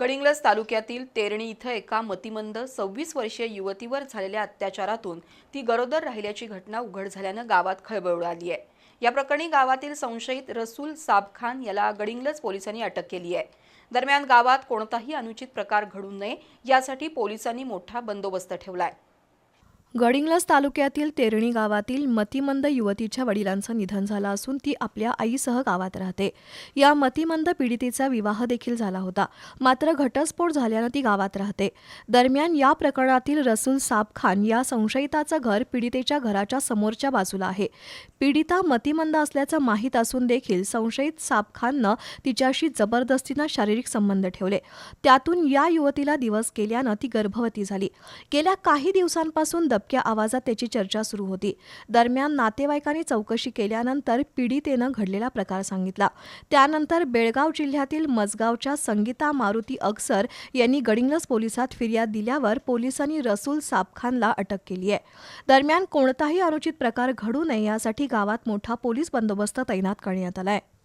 गडिंग्लज तालुक्यातील तेरणी इथं एका मतिमंद सव्वीस वर्षीय युवतीवर झालेल्या अत्याचारातून ती गरोदर राहिल्याची घटना उघड झाल्यानं गावात खळबळ उडाली आहे. या प्रकरणी गावातील संशयित रसूल साब खान याला गडिंग्लज पोलिसांनी अटक केली आहे. दरम्यान गावात कोणताही अनुचित प्रकार घडू नये यासाठी पोलिसांनी मोठा बंदोबस्त ठेवला आहे गडिंग्लज तालुक्यातील तेरणी गावातील मतिमंद युवतीच्या वडिलांचं निधन झालं असून ती आपल्या आईसह गावात राहते. या मतिमंद पीडितेचा विवाह देखील झाला होता. मात्र घटस्फोट झाल्यानं ती गावात राहते. दरम्यान या प्रकरणातील रसूल साब खान या संशयिताचं घर पीडितेच्या घराच्या समोरच्या बाजूला आहे. पीडिता मतिमंद असल्याचं माहीत असून देखील संशयित साब खाननं तिच्याशी जबरदस्तीनं शारीरिक संबंध ठेवले. त्यातून या युवतीला दिवस केल्यानं ती गर्भवती झाली. गेल्या काही दिवसांपासून दबक्या आवाजात त्याची चर्चा सुरू होती. दरम्यान नातेवाईकांनी चौकशी केल्यानंतर पीडितेनं घडलेला प्रकार सांगितला. त्यानंतर बेळगाव जिल्ह्यातील मजगावच्या संगीता मारुती अक्सर यांनी गडिंग्लज पोलिसात फिर्याद दिल्यावर पोलिसांनी रसूल साबखानला अटक केली आहे. दरम्यान कोणताही अनुचित प्रकार घडू नये यासाठी गावात मोठा पोलीस बंदोबस्त तैनात करण्यात आला आहे.